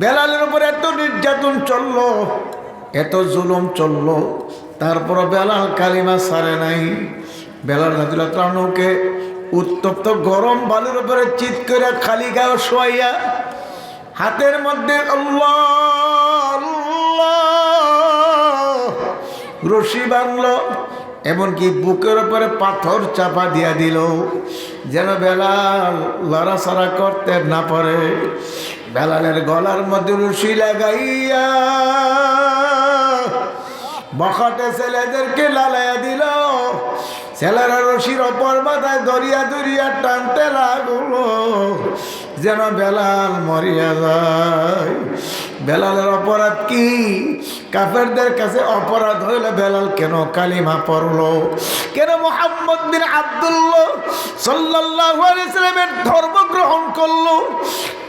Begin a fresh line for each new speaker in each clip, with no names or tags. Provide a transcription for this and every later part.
বেলালের উপর এত নির্যাতন চলল, এত জুলুম চলল তারপর বেলাল কালিমা সারে নাই। বেলাল রাজুল্লাহকে উত্তপ্ত গরম বালুর উপরে চিত করে খালি গায়ে শোয়াইয়া হাতের মধ্যে রশি বাংলো এমনকি বুকের উপরে পাথর চাপা দিয়া দিল, যেন বেলাল লড়াছড়া করতে না পারে। বেলালের গলার মধ্যে রশি লাগাইয়া বখাটে ছেলেদেরকে লালাইয়া দিল। ছেলেরা রশির অপর মাথায় দরিয়া দরিয়া টানতে লাগল। যেন বেলাল মরিয়া যায়। বেলালের অপরাধ কি? কাফেরদের কাছে অপরাধ হইলে বেলাল কেন কালিমা পড়ল? কেন মোহাম্মদ বিন আব্দুল্লাহ সাল্লামের ধর্ম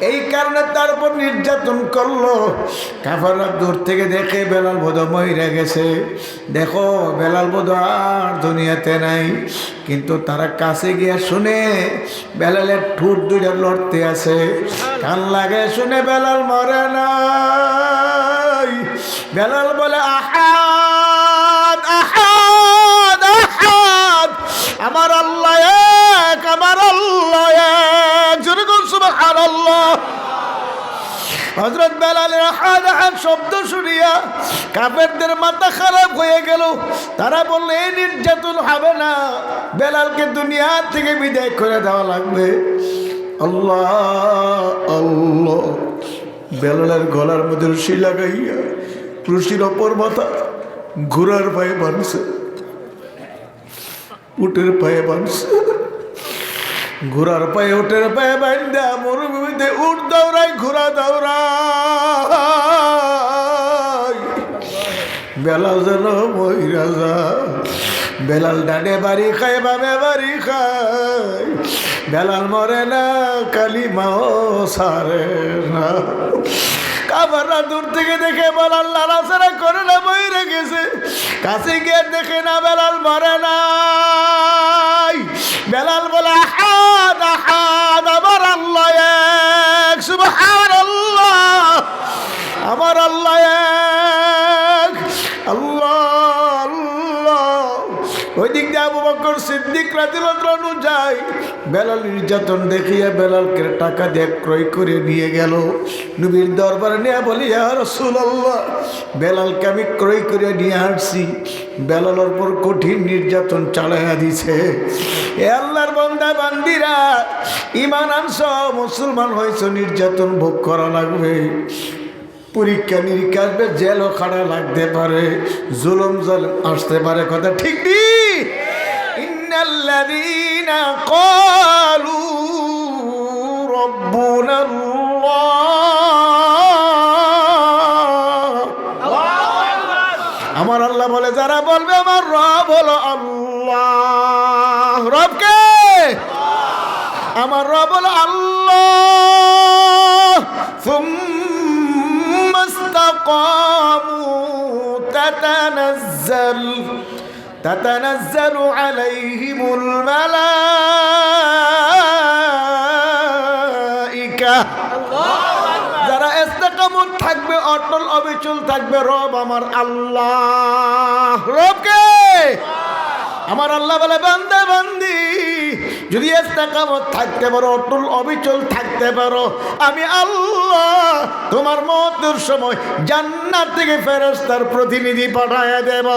এই কারণে তার উপর নির্যাতন করল। কাফাররা দূর থেকে দেখে বেলাল বোধ মহিরা গেছে। দেখো, বেলাল বোধ আর দুনিয়াতে নাই। কিন্তু তারা কাছে গিয়ে শুনে বেলালের ঠুট দুইটা লড়তে আছে। কান লাগে শুনে বেলাল মরে নাই। বেলাল বলে, আহাদ আহাদ আহাদ, আমার আল্লাহ এক, আমার আল্লাহ হজরত বেলালের হাত শব্দ শুনিয়া কাপেরদের মাথা খারাপ হয়ে গেল। তারা বললে, এই নির্যাতন হবে না। বেলালকে দুনিয়া থেকে বিদায় করে দেওয়া লাগবে। আল্লাহ বেলালের গলার মধ্যে রশি লাগাইয়া রশির অপর মাথা ঘোড়ার পায়ে বানছে উটের পায়ে বানছে ঘোড়ার পায়ে উটের পায়ে বান্ধা, মরুভূমিতে উঠ দৌড়াই ঘোড়া দৌড়াই বেলাল যেন মহিরা যায়, বেলাল ডানে বাড়ি খায়, বামে বাড়ি খায়। বেলাল মরে না কালি মাও সারে না। কাবাররা দূর থেকে দেখে বেলাল লালাচারা করে না বইরে গেছে। কাছে গিয়ে দেখে না বেলাল মরে নাই। বেলাল বলে আহাদ সিদ্দিক রাজিলু যায়, বেলাল নির্যাতন দেখিয়া বেলালকে টাকা দিয়ে ক্রয় করে নিয়ে গেল। নবীর দরবারে নিয়ে বলি আর রসুল্লাহ বেলালকে আমি ক্রয় করে নিয়ে আসছি। বেলালের পর কঠিন নির্যাতন চালাইয়া দিছে। আল্লাহর বন্দা, বান্দিরা ইমান আনস মুসলমান হয়েছ, নির্যাতন ভোগ করা লাগবে। পরীক্ষা নিরীক্ষা আসবে, জেলও খাড়া লাগতে পারে, জুলম জল আসতে পারে। কথা ঠিক নি ইন্নাল্লাযীনা ক্বালু রাব্বুনা আল্লাহ আমার আল্লাহ বলে যারা বলবে আমার রব হলো আল্লাহ রবকে আমার রব হলো আল্লাহ ثم استقاموا تتنزل تتنزل عليهم الملائكة যারা ইস্তেকামত থাকবে অটল অবিচল থাকবে রব আমার আল্লাহ রবকে আমার আল্লাহ বলে বান্দা বান্দি যদি ইস্তেকামত থাকতে পারো অটল অবিচল থাকতে পারো আমি আল্লাহ তোমার মতের সময় জান্নাত থেকে ফেরেস্তার প্রতিনিধি পাঠায় দেব।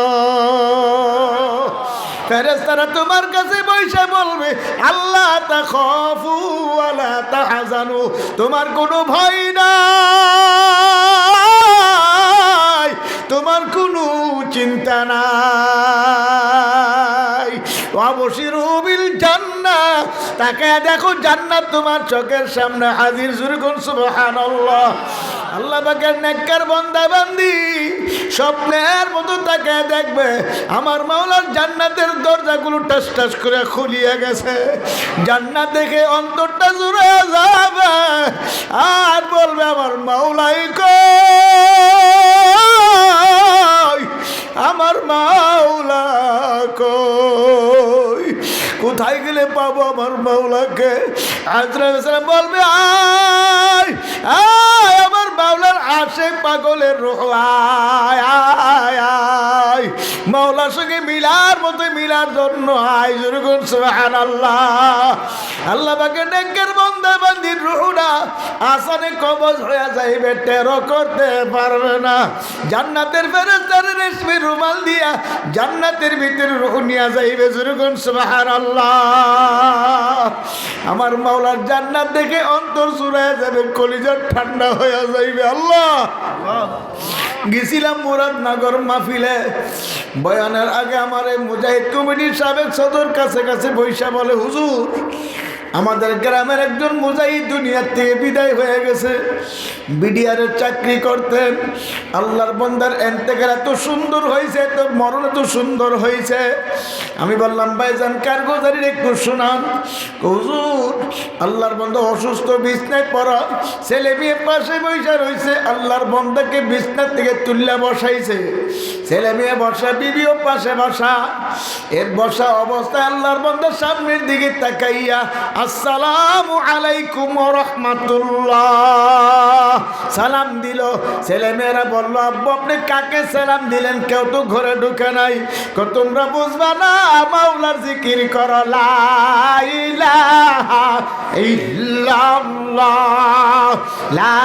ফেরেস্তারা তোমার কাছে বৈশা বলবে, আল্লাহ তা খফু আল্লাহ তা হাজানু তোমার কোনো ভয় না তোমার কোনো চিন্তা নাই। অবশ্যই রবিল জান্নাত তাকে দেখো জান্নাত তোমার চোখের সামনে হাজির শুরু কোন সুবহানাল্লাহ। আল্লাহ পাকের বান্দা বান্দি স্বপ্নের মতো তাকে দেখবে। আমার মাওলার জান্নাতের দরজাগুলো টাস টাস করে খুলিয়ে গেছে। জান্নাত দেখে অন্তরটা জুড়ে যাবে। আর বলবে আমার মাওলাই কই? আমার মাওলা কই? কোথায় গেলে পাবো আমার মাওলাকে? আজরা বলবে আমার মাওলা পাগলের রোহ আয়। মাওলার সঙ্গে মিলার মতো মিলার জন্য আয় জুরগুন সুবহান আল্লাহ আল্লাহ পাকে ডেকের বন্ধে বান্দির রুহুরা আসানে কবজ হয়ে যাইবে টেরো করতে পারবে না। জান্নাতের ফেরেস্তার রেশমি রুমাল দিয়া জান্নাতের ভিতরে রুহ নিয়ে যাইবে জুরগুন সুবহান আল্লাহ আমার মাওলার জান্নাত দেখে অন্তর চুরায় যাবে, কলিজার ঠান্ডা হয়ে যাইবে, আল্লাহ। গেছিলাম মুরাদনগর মাহফিলে। বয়ানের আগে আমার এই মুজাহিদ কমিটির সাবেক সদর কাছে কাছে বৈশা বলে হুজুর আমাদের গ্রামের একজন মুজাহিদ দুনিয়ার থেকে বিদায় হয়ে গেছে। বিডিআরের চাকরি করতেন। আল্লাহর বন্দার এন্তেকার এত সুন্দর হয়েছে তো মরণ এত সুন্দর হয়েছে। আমি বললাম, ভাইজান, কার গোজারির একটু শোনান? হুজুর, আল্লাহর বন্ধা অসুস্থ, বিছনায় পড়া ছেলে মেয়ে পাশে বৈশা রয়েছে। আল্লাহর বন্দাকে বিছনার থেকে তুল্লা বসাইছে। ছেলে মেয়ে বসা, বিবিও পাশে বসা। এর বসা অবস্থায় আল্লাহর বন্দার সামনের দিকে তাকাইয়া আসসালামু আলাইকুম রহমাতুল্লাহ। সালাম দিল। ছেলেমেয়েরা বলল, আব্বু, আপনি কাকে সালাম দিলেন? কেউ তো ঘরে ঢুকে নাই। কো, তোমরা বুঝবা না, মাওলার জিকির কর লাইলা ইল্লাল্লাহ। লা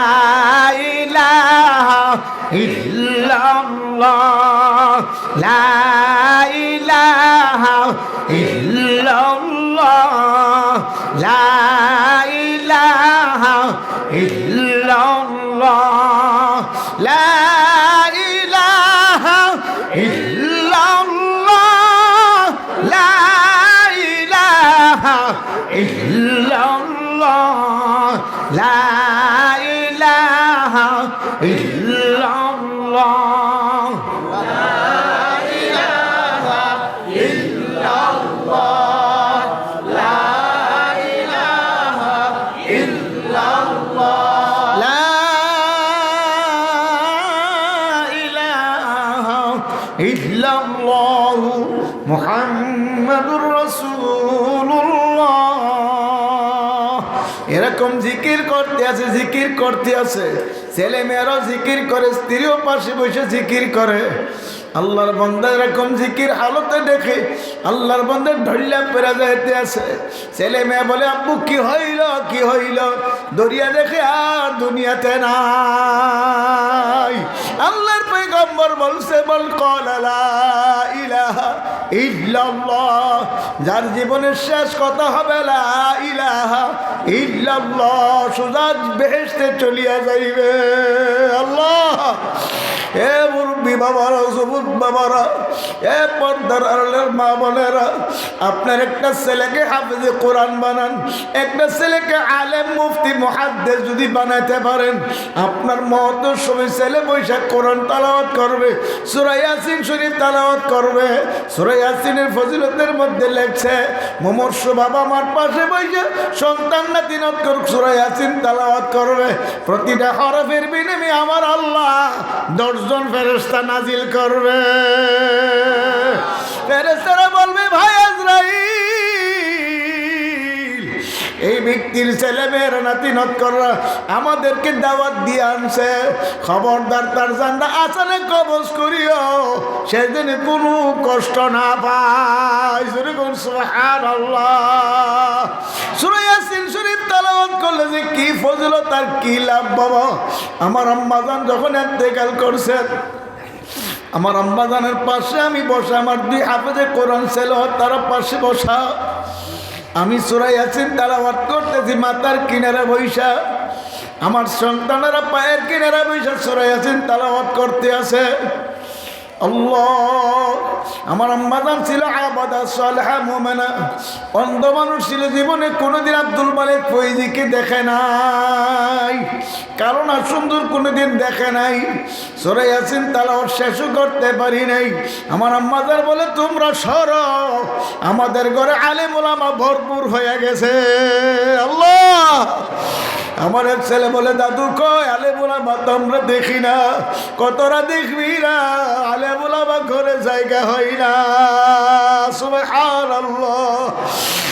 এরকম জিকির করতে আছে, জিকির করতে আছে। ছেলে মেয়েরাও জিকির করে, স্ত্রীও পাশে বসে জিকির করে। আল্লাহর বন্ধা এরকম জিকির হালতে দেখে, আল্লাহর বন্ধের ঢলিয়া পেরা যাইতে আছে ছেলে মেয়ে বলে, আব্বু, কি হইল কি হইল? দরিয়া দেখে আর দুনিয়াতে নাই পৈগম্বর বলছে, বল ইল্লাল্লাহ। যার জীবনের শেষ কথা হবে, লা ইলাহা ইল্লাল্লাহ। সুজা বেহেশতে চলিয়া যাইবে। আল্লাহ! এ মুরব্বী বাবারা সবুজ বাবারা, এ পর্দার মা বোনেরা, আপনার একটা ছেলেকে হাফেজে কোরআন বানান, একটা ছেলেকে আলেম মুফতি মহাদ্দেশ যদি বানাইতে পারেন, আপনার মহত সময় ছেলে বৈশাখ কোরআন তালাওয়াত করবে। সুরাই ইয়াসিন শরীফ তালাওয়াত করবে। সুরাই ইয়াসিনের ফজিলতের মধ্যে লেখছে, মুমর্ষ বাবা আমার পাশে বসে সন্তান না তিনত করুক সুরাই ইয়াসিন তালাওয়াত করবে। প্রতিটা হরফের বিনিময়ে আমার আল্লাহ দশজন ফেরেস্তা নাজিল করবে। ফেরেস্তারা বলবে, ভাই আজরাইল এই ব্যক্তির ছেলে মেয়ের নাতি নৎকররা আমাদেরকে দাওয়াত দিয়ে আনছে। খবরদার তার জানটা আসানে কবজ করিও। সেদিন কোনো কষ্ট না পায়। যে কি কি লাভ আমার যখন আমার আম্মাজানের পাশে আমি বসা, আমার দুই হাফেজে কোরআন ছিল তারা পাশে বসা। আমি সুরাই আছেন তালাবাদ করতেছি, মাতার কিনারা বৈশা। আমার সন্তানেরা পায়ের কিনারা বৈশা সুরাই আছেন তালাবাদ করতে আছে আল্লাহ। আমার আম্মাদান ছিল আবাদা সালেহা মোমেনা। অন্ধ মানুষ ছিল জীবনে কোনোদিন আব্দুল মালিক ফৈজিকে দেখে নাই। কারণ আর সুন্দর কোনোদিন দেখে নাই। সরে তারা ওর শেষও করতে পারি নাই। আমার আম্মাদার বলে, তোমরা সর। আমাদের ঘরে আলেম ওলামা ভরপুর হয়ে গেছে। আল্লাহ! আমার এক ছেলে বলে, দাদু কয় আলে বলা মা তোমরা দেখি না। কতরা দেখবি না? আলে বলা বা ঘরে জায়গা হয় না। সুবহানাল্লাহ।